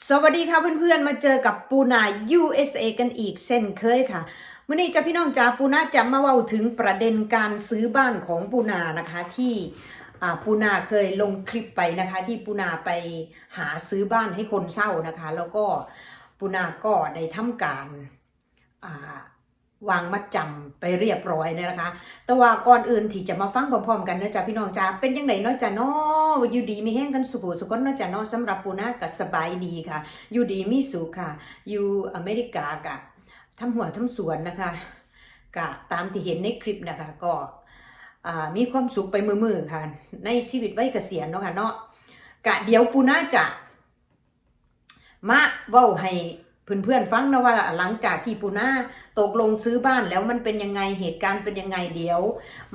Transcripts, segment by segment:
สวัสดีค่ะเพื่อนๆ มาเจอกับปูนา USA กันอีกเช่นเคยค่ะมื่อนี้จะพี่น้องจ๋าปูนาจะมาเล่าถึงประเด็นการซื้อบ้านของปูนานะคะที่ปูนาเคยลงคลิปไปนะคะ ที่ปูนาไปหาซื้อบ้านให้คนเช่านะคะ แล้วก็ปูนาก็ได้ทำการวางมัดจำไปเรียบร้อยนะคะ แต่ว่าก่อนอื่นที่จะมาฟังพร้อมๆกันนะจ๊ะพี่น้องจ๋าเป็นยังไงเนาะจ๊ะเนาะ อยู่ดีมีแห้งกันสุขสุขคนนาะจ๊ะเนาะสำหรับปูนาก็สบายดีค่ะ อยู่ดีมีสุขค่ะ อยู่อเมริกากะทำหัวทำสวนนะคะกะตามที่เห็นในคลิปนะคะ ก็มีความสุขไปมือๆค่ะ ในชีวิตวัยเกษียณเนาะค่ะเนาะกะเดี๋ยวปูนาจะมาเว้าให้ เพื่อนๆฟังนะว่าหลังจากที่ปูนาตกลงซื้อบ้านแล้วมันเป็นยังไงเหตุการณ์เป็นยังไงเดี๋ยว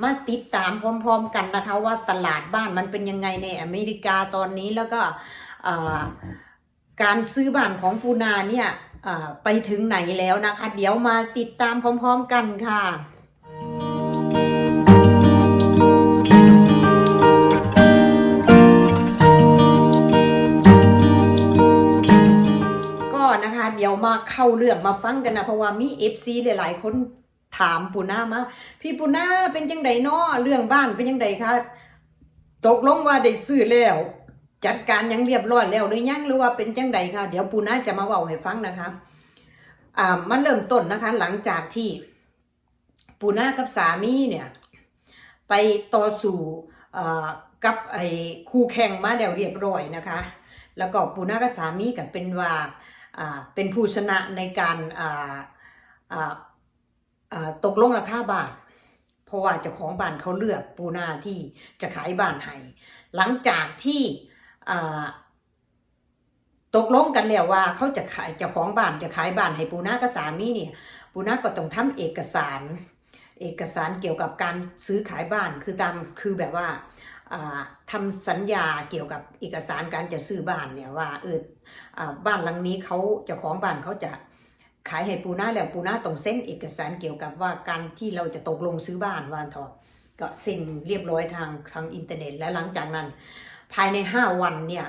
มาติดตามพร้อม ๆ กันนะคะ ว่าตลาดบ้านมันเป็นยังไงในอเมริกาตอนนี้แล้วก็การซื้อบ้านของปูนาเนี่ยไปถึงไหนแล้วนะคะ เดี๋ยวมาติดตามพร้อม ๆ กันค่ะ มาเข้าเรื่องมาฟังกันนะเพราะว่ามีเอฟซีหลาย ๆ คนถามปูนามา พี่ปูนาเป็นจังไดเนาะเรื่องบ้านเป็นจังไดคะตกลงว่าได้ซื้อแล้ว จัดการยังเรียบร้อยแล้วหรือยังหรือว่าเป็นจังไดคะเดี๋ยวปูนาจะมาเว้าให้ฟังนะคะอ่ามันเริ่มต้นนะคะ หลังจากที่ปูนากับสามีเนี่ย ไปต่อสู้อ่ากับไอ้คู่แข่งมาแล้วเรียบร้อยนะคะ แล้วก็ปูนากับสามีกับเป็นว่า เป็นผู้ชนะในการตกลงราคาบ้านเพราะว่าเจ้าของบ้านเขาเลือกปูนาที่จะขายบ้านให้หลังจากที่ตกลงกันแล้วว่าเขาจะขายเจ้าของบ้านจะขายบ้านให้ปูนากับสามีเนี่ยปูนาก็ต้องทำเอกสาร เอกสารเกี่ยวกับการซื้อขายบ้านคือตามคือแบบว่า อ่าทำสัญญาเกี่ยวกับเอกสารการจะซื้อบ้านเนี่ยว่าเออบ้านหลังนี้เขาจ้าของบ้านเขาจะขายให้ปูนาแล้วปูนาต้องเซ็นเอกสารเกี่ยวกับว่าการที่เราจะตกลงซื้อบ้านวานทอก็เซ็นเรียบร้อยทางทางอินเทอร์เน็ต และหลังจากนั้น ภายใน 5 วันเนี่ย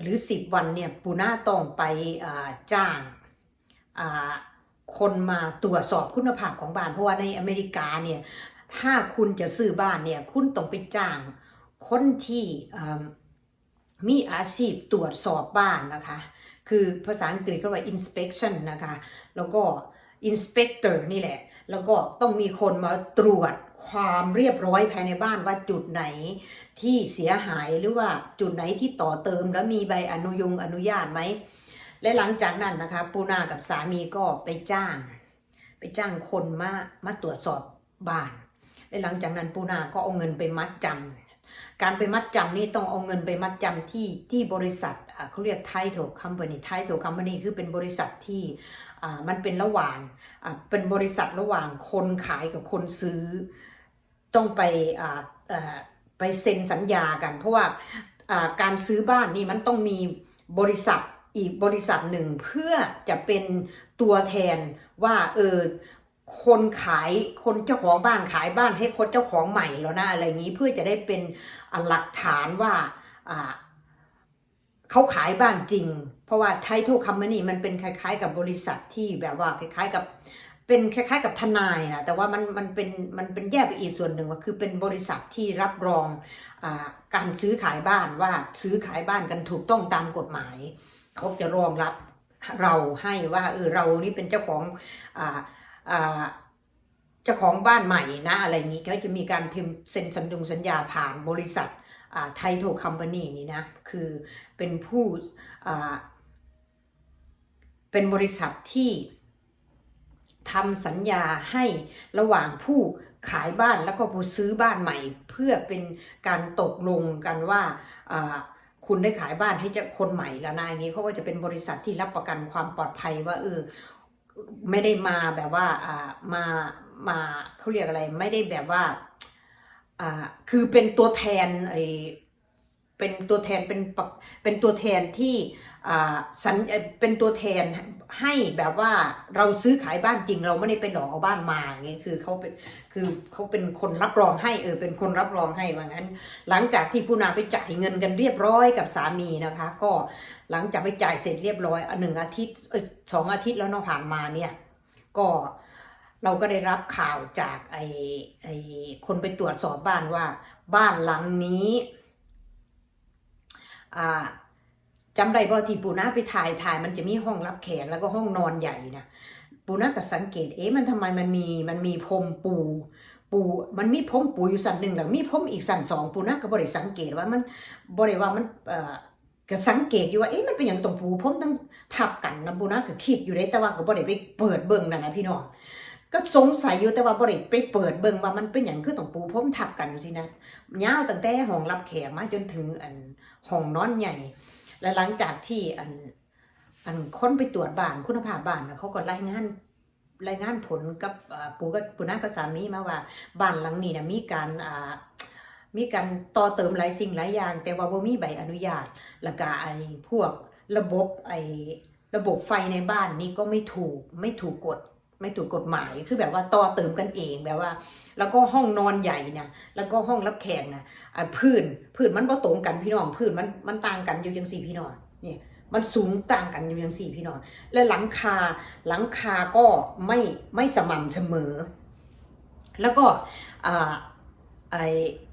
หรือ 10 วันเนี่ยปูนาต้องไปจ้างคนมาตรวจสอบคุณภาพของบ้านเพราะว่าในอเมริกาเนี่ยถ้าคุณจะซื้อบ้านเนี่ยคุณต้องไปจ้าง คนที่มีอาชีพตรวจสอบบ้านนะคะ คือภาษาอังกฤษเขาเรียกว่า inspection นะคะ แล้วก็ inspector นี่แหละ แล้วก็ต้องมีคนมาตรวจความเรียบร้อยภายในบ้านว่าจุดไหนที่เสียหายหรือว่าจุดไหนที่ต่อเติมแล้วมีใบอนุยงอนุญาตไหม และหลังจากนั้นนะคะปูนากับสามีก็ไปจ้าง ไปจ้างคนมามาตรวจสอบบ้าน และหลังจากนั้นปูนาก็เอาเงินไปมัดจำ การไปมัดจำนี่ต้องเอาเงินไปมัดจำที่ที่บริษัทเขาเรียก title company title company คือเป็นบริษัทที่มันเป็นระหว่างเป็นบริษัทระหว่างคนขายกับคนซื้อ ต้องไปไปเซ็นสัญญากัน เพราะว่าการซื้อบ้านนี่มันต้องมีบริษัทอีกบริษัทหนึ่งเพื่อจะเป็นตัวแทนว่าเออ คนขายคนเจ้าของบ้านขายบ้านให้คนเจ้าของใหม่แล้วนะอะไรอย่างนี้เพื่อจะได้เป็นหลักฐานว่าเขาขายบ้านจริง เพราะว่าไทท l ลคัม p านีมันเป็นคล้าย ๆ กับบริษัทที่แบบว่าคล้ายๆกับเป็นคล้าย ๆ กับทนายนะแต่ว่ามันมันเป็นมันเป็นแยกไปอีกส่วนหนึ่งว่าคือเป็นบริษัทที่รับรองอการซื้อขายบ้านว่าซื้อขายบ้านกันถูกต้องตามกฎหมายเขาจะรองรับเราให้ว่าเออเรานี่เป็นเจ้าของอ่าอ่า เจ้าของบ้านใหม่นะอะไรนี้ก็จะมีการพิมพ์เซ็นสัญญงสัญญาผ่านบริษัทไทโทคัมพานีนี่นะคือเป็นผู้เป็นบริษัทที่ทำสัญญาให้ระหว่างผู้ขายบ้านแล้วก็ผู้ซื้อบ้านใหม่ เพื่อเป็นการตกลงกันว่าอ่าคุณได้ขายบ้านให้เจ้าคนใหม่แล้วนะอย่างนี้เขาก็จะเป็นบริษัทที่รับประกันความปลอดภัยว่าเออ ไม่ได้มาแบบว่าอ่ามามาเขาเรียกอะไรไม่ได้แบบว่าอ่าคือเป็นตัวแทนไอ้เป็นตัวแทนเป็นปะเป็นตัวแทนที่อ่าสัญเป็นตัวแทน ให้แบบว่าเราซื้อขายบ้านจริง เราไม่ได้ไปหลอกเอาบ้านมาอย่างงี้คือเขาเป็นคือเขาเป็นคนรับรองให้เออเป็นคนรับรองให้ว่างั้น หลังจากที่ปูนาไปจ่ายเงินกันเรียบร้อยกับสามีนะคะ ก็หลังจากไปจ่ายเสร็จเรียบร้อยอันหนึ่งอาทิตย์เออสองอาทิตย์แล้วเนาะผ่านมาเนี่ย ก็เราก็ได้รับข่าวจากไอ้ไอ้คนไปตรวจสอบบ้านว่า บ้านหลังนี้อ่า จำได้บ่ที่ปูนาไปถ่ายถ่ายมันจะมีห้องรับแขกแล้วก็ห้องนอนใหญ่นะปูนาก็สังเกตเอ๊ะมันทำไมมันมีมันมีพรมปู ปูมันมีพรมปูอยู่สันหนึ่งแล้วมีพรมอีกสันสองปูนาก็บริสังเกตว่ามันบริว่ามันเอ่อก็สังเกตอยู่ว่าเอ๊ะมันเป็นอย่างตรงปูพรมทั้งทับกันนะปูนาก็คิดอยู่ได้แต่ว่าก็บริไปเปิดเบิ่งนั่นนะพี่น้องก็สงสัยอยู่แต่ว่าบริไปเปิดเบิ่งว่ามันเป็นอย่างคือตรงปูพรมทับกันสินะยาวตั้งแต่ห้องรับแขกมาจนถึงอันห้องนอนใหญ่ และหลังจากที่อันอันคนไปตรวจบ้านคุณภาพบ้านน่ะเขาก็รายงานรายงานผลกับปู่กับปู่น้ากับสามีมาว่าบ้านหลังนี้นะมีการมีการต่อเติมหลายสิ่งหลายอย่าง แต่ว่าบ่มีใบอนุญาต แล้วก็ไอ้พวกระบบไอ้ระบบไฟในบ้านนี่ก็ไม่ถูกไม่ถูกกฎ ไม่ถูกกฎหมาย คือแบบว่าต่อเติมกันเองแบบว่า แล้วก็ห้องนอนใหญ่เนี่ยแล้วก็ห้องรับแขกนะพื้นพื้นมันบ่ตรงกันพี่น้องพื้นมันมันต่างกันอยู่จังสี่พี่น้องนี่มันสูงต่างกันอยู่จังสี่พี่น้องและหลังคาหลังคาก็ไม่ไม่สม่ำเสมอ แล้วก็ไอ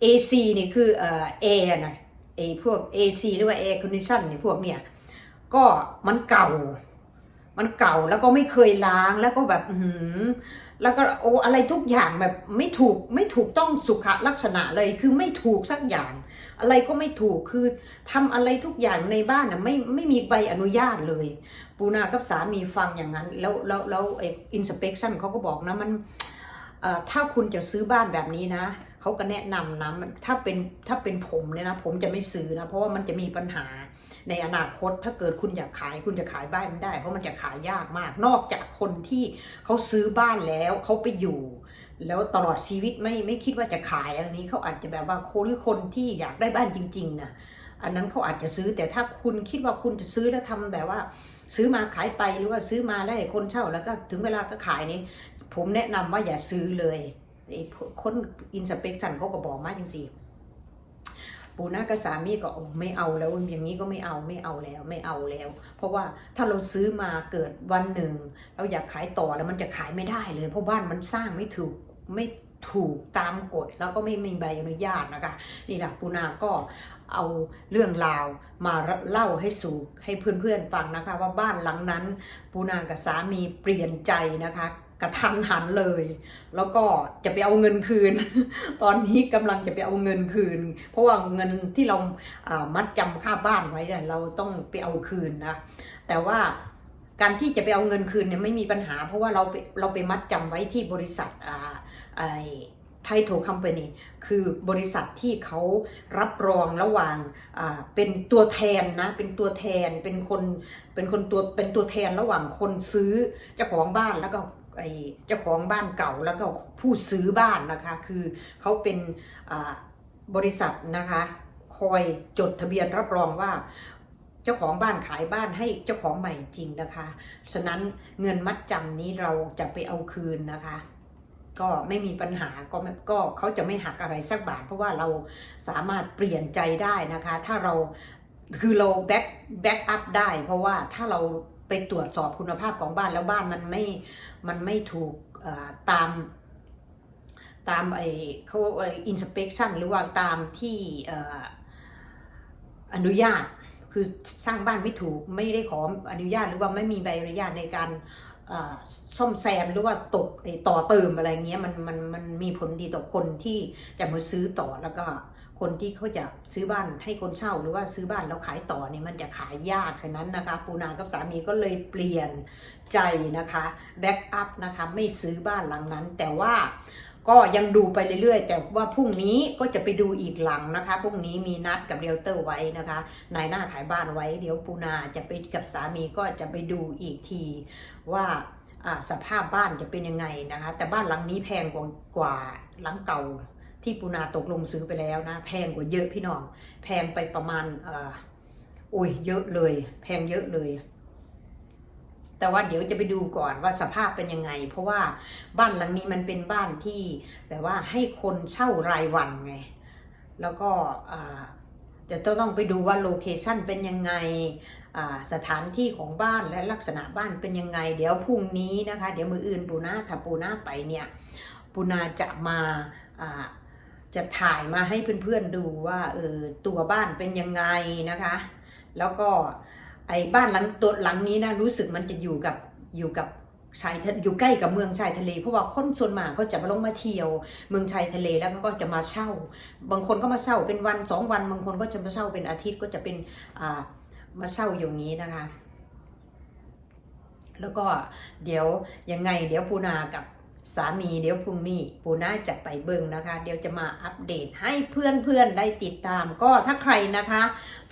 เอซีนี่คือเอ่อแอร์นะไอพวก AC หรือว่า Air Condition นี่พวกเนี่ยก็มันเก่า มันเก่าแล้วก็ไม่เคยล้างแล้วก็แบบอือหือแล้วก็โอ้อะไรทุกอย่างแบบไม่ถูกไม่ถูกต้องสุขลักษณะเลยคือไม่ถูกสักอย่าง อะไรก็ไม่ถูกคือทำอะไรทุกอย่างในบ้านน่ะไม่ไม่มีใบอนุญาตเลย ปูนากับสามีฟังอย่างนั้น แล้วแล้วแล้วไอ้อินสเปคชั่นเขาก็บอกนะมันถ้าคุณจะซื้อบ้านแบบนี้นะเขาก็แนะนำนะถ้าเป็นถ้าเป็นผมเนี่ยนะ ผมจะไม่ซื้อนะ เพราะว่ามันจะมีปัญหา ในอนาคตถ้าเกิดคุณอยากขายคุณจะขายบ้านไม่ได้ เพราะมันจะขายยากมาก นอกจากคนที่เขาซื้อบ้านแล้วเขาไปอยู่ แล้วตลอดชีวิตไม่ไม่คิดว่าจะขายอันนี้เขาอาจจะแบบว่าคนหรือคนที่อยากได้บ้านจริงๆนะอันนั้นเขาอาจจะซื้อแต่ถ้าคุณคิดว่าคุณจะซื้อแล้วทำแบบว่า ซื้อมาขายไปหรือว่าซื้อมาแล้วให้คนเช่าแล้วก็ถึงเวลาก็ขายนี่ผมแนะนำว่าอย่าซื้อเลยไอ้คนอินสเปกชันเขาก็บอกมาจริงๆ ปูนากับสามีก็ไม่เอาแล้วอย่างนี้ก็ไม่เอาไม่เอาแล้วไม่เอาแล้ว เพราะว่าถ้าเราซื้อมาเกิดวันหนึ่ง เราอยากขายต่อแล้วมันจะขายไม่ได้เลย เพราะบ้านมันสร้างไม่ถูกไม่ถูกตามกฎแล้วก็ไม่มีใบอนุญาตนะคะนี่แหละปูนาก็เอาเรื่องราวมาเล่าให้สู่ให้เพื่อนๆฟังนะคะ ว่าบ้านหลังนั้นปูนากับสามีเปลี่ยนใจนะคะ กระทันหันเลย แล้วก็จะไปเอาเงินคืน ตอนนี้กำลังจะไปเอาเงินคืน เพราะว่าเงินที่เรามัดจำค่าบ้านไว้เนี่ยเราต้องไปเอาคืนนะ แต่ว่าการที่จะไปเอาเงินคืนเนี่ยไม่มีปัญหา เพราะว่าเราเราไปมัดจำไว้ที่บริษัทอ่าไอไทโทคัม p a n y คือบริษัทที่เขารับรองระหว่างเป็นตัวแทนนะเป็นตัวแทนเป็นคนเป็นคนตัวเป็นตัวแทนระหว่างคนซื้อเจ้าของบ้านแล้วก็ ไอเจ้าของบ้านเก่าแล้วก็ผู้ซื้อบ้านนะคะ คือเขาเป็นบริษัทนะคะ คอยจดทะเบียนรับรองว่าเจ้าของบ้านขายบ้านให้เจ้าของใหม่จริงนะคะ ฉะนั้นเงินมัดจำนี้เราจะไปเอาคืนนะคะ ก็ไม่มีปัญหาก็ก็เขาจะไม่หักอะไรสักบาท เพราะว่าเราสามารถเปลี่ยนใจได้นะคะ ถ้าเราคือเราแบ็กแบ็กอัพได้ เพราะว่าถ้าเรา ไปตรวจสอบคุณภาพของบ้านแล้วบ้านมันไม่มันไม่ถูกตามตามไอเขาไออินสเปคชั่นหรือว่าตามที่เอ่อนุญาตคือสร้างบ้านไม่ถูกไม่ได้ขออนุญาตหรือว่าไม่มีใบอนุญาตในการซ่อมแซมหรือว่าตกต่อเติมอะไรเงี้ยมันมันมันมีผลดีต่อคนที่จะมาซื้อต่อแล้วก็ คนที่เขาอยากซื้อบ้านให้คนเช่าหรือว่าซื้อบ้านแล้วขายต่อเนี่ยมันจะขายยากฉะนั้นนะคะ ปูนากับสามีก็เลยเปลี่ยนใจนะคะแบ็กอัพนะคะไม่ซื้อบ้านหลังนั้น แต่ว่าก็ยังดูไปเรื่อยๆ แต่ว่าพรุ่งนี้ก็จะไปดูอีกหลังนะคะ พรุ่งนี้มีนัดกับเรียลเตอร์ไว้นะคะ นายหน้าขายบ้านไว้ เดี๋ยวปูนาจะไปกับสามีก็จะไปดูอีกทีว่าอ่าสภาพบ้านจะเป็นยังไงนะคะ แต่บ้านหลังนี้แพงกว่ากว่าหลังเก่า ที่ปูนาตกลงซื้อไปแล้วนะ แพงกว่าเยอะพี่น้อง แพงไปประมาณอ่ออุ้ยเยอะเลย แพงเยอะเลย แต่ว่าเดี๋ยวจะไปดูก่อนว่าสภาพเป็นยังไง เพราะว่าบ้านหลังนี้มันเป็นบ้านที่แบบว่าให้คนเช่ารายวันไง แล้วก็อ่าเดี๋ยวต้องไปดูว่าโลเคชั่นเป็นยังไงสถานที่ของบ้านและลักษณะบ้านเป็นยังไง เดี๋ยวพรุ่งนี้นะคะ เดี๋ยวมืออื่นปูนาถ้าปูนาไปเนี่ยปูนาจะมาา จะถ่ายมาให้เพื่อนๆดูว่าเออตัวบ้านเป็นยังไงนะคะ แล้วก็ไอ้บ้านหลังตัวหลังนี้นะรู้สึกมันจะอยู่กับอยู่กับชายอยู่ใกล้กับเมืองชายทะเล เพราะว่าคนส่วนมากเขาจะมาลงมาเที่ยว เมืองชายทะเลแล้วเขาก็จะมาเช่า บางคนก็มาเช่าเป็นวันสองวัน บางคนก็จะมาเช่าเป็นอาทิตย์ก็จะเป็นอ่ามาเช่าอย่างนี้นะคะ แล้วก็เดี๋ยวยังไงเดี๋ยวปูนากับ สามีเดี๋ยวพรุ่งนี้ปูนาจะไปเบิ่งนะคะ เดี๋ยวจะมาอัปเดตให้เพื่อนๆได้ติดตาม ก็ถ้าใครนะคะ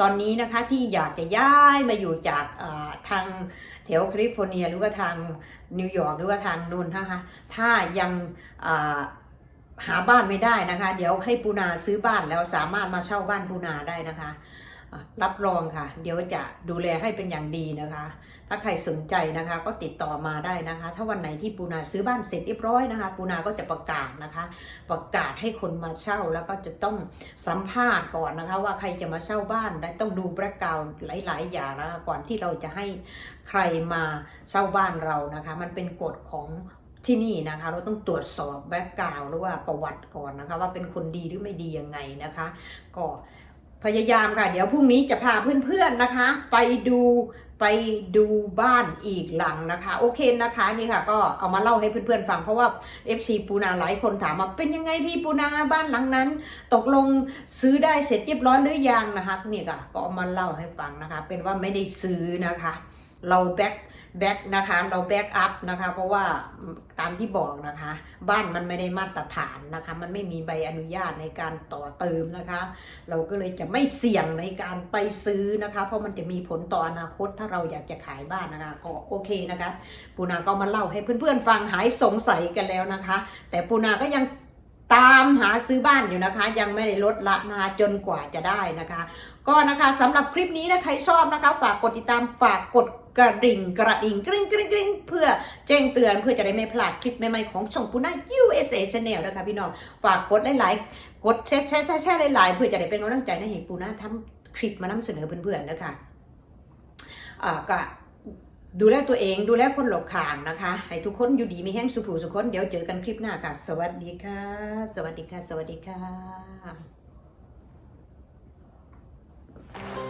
ตอนนี้นะคะที่อยากจะย้ายมาอยู่จากาทางแถวแคลิฟอร์เนียหรือว่าทางนิวยอร์กหรือว่าทางนูนนะคะถ้ายังาหาบ้านไม่ได้นะคะ เดี๋ยวให้ปูนาซื้อบ้านแล้วสามารถมาเช่าบ้านปูนาได้นะคะ รับรองค่ะ เดี๋ยวจะดูแลให้เป็นอย่างดีนะคะ ถ้าใครสนใจนะคะก็ติดต่อมาได้นะคะ ถ้าวันไหนที่ปูนาซื้อบ้านเสร็จเรียบร้อยนะคะ ปูนาก็จะประกาศนะคะ ประกาศให้คนมาเช่าแล้วก็จะต้องสัมภาษณ์ก่อนนะคะ ว่าใครจะมาเช่าบ้านและต้องดูแบรกกาวหลาย ๆ อย่างนะคะก่อนที่เราจะให้ใครมาเช่าบ้านเรานะคะ มันเป็นกฎของที่นี่นะคะเราต้องตรวจสอบแบ็กกราวหรือว่าประวัติก่อนนะคะ ว่าเป็นคนดีหรือไม่ดียังไงนะคะ ก็ พยายามค่ะ เดี๋ยวพรุ่งนี้จะพาเพื่อนๆนะคะ ไปดูไปดูบ้านอีกหลังนะคะ โอเคนะคะนี่ค่ะ ก็เอามาเล่าให้เพื่อนๆฟังเพราะว่า FC ปูนาหลายคนถามมาเป็นยังไงพี่ปูนาบ้านหลังนั้น ตกลงซื้อได้เสร็จเรียบร้อยหรือยังนะคะนี่ค่ะก็เอามาเล่าให้ฟังนะคะ เป็นว่าไม่ได้ซื้อนะคะ เราแบ็ค แบ็คนะคะเราแบ็กอัพนะคะเพราะว่าตามที่บอกนะคะ บ้านมันไม่ได้มาตรฐานนะคะ มันไม่มีใบอนุญาตในการต่อเติมนะคะ เราก็เลยจะไม่เสี่ยงในการไปซื้อนะคะ เพราะมันจะมีผลต่ออนาคตถ้าเราอยากจะขายบ้านนะคะก็โอเคนะคะปูนาก็มาเล่าให้เพื่อนๆฟังหายสงสัยกันแล้วนะคะ แต่ปูนาก็ยัง ตามหาซื้อบ้านอยู่นะคะ ยังไม่ได้ลดละนาจนกว่าจะได้นะคะ ก็นะคะสำหรับคลิปนี้นะใครชอบนะคะ ฝากกดติดตามฝากกดกระดิ่งกระดิ่งกริ๊งกริ๊งกริ๊งเพื่อแจ้งเตือนเพื่อจะได้ไม่พลาดคลิปใหม่ๆของช่องปูนา USA Channel นะคะพี่น้อง ฝากกดหลายๆกดแชร์แชร์แชร์แชร์หลายๆเพื่อจะได้เป็นกำลังใจในเหตุปูนาทำคลิปมานำเสนอเพื่อนๆนะคะอ่าก็ ดูแลตัวเองดูแลคนหลบขางนะคะ ให้ทุกคนอยู่ดีมีแห้งสุขสุขคน เดี๋ยวเจอกันคลิปหน้าค่ะ สวัสดีค่ะ สวัสดีค่ะ สวัสดีค่ะ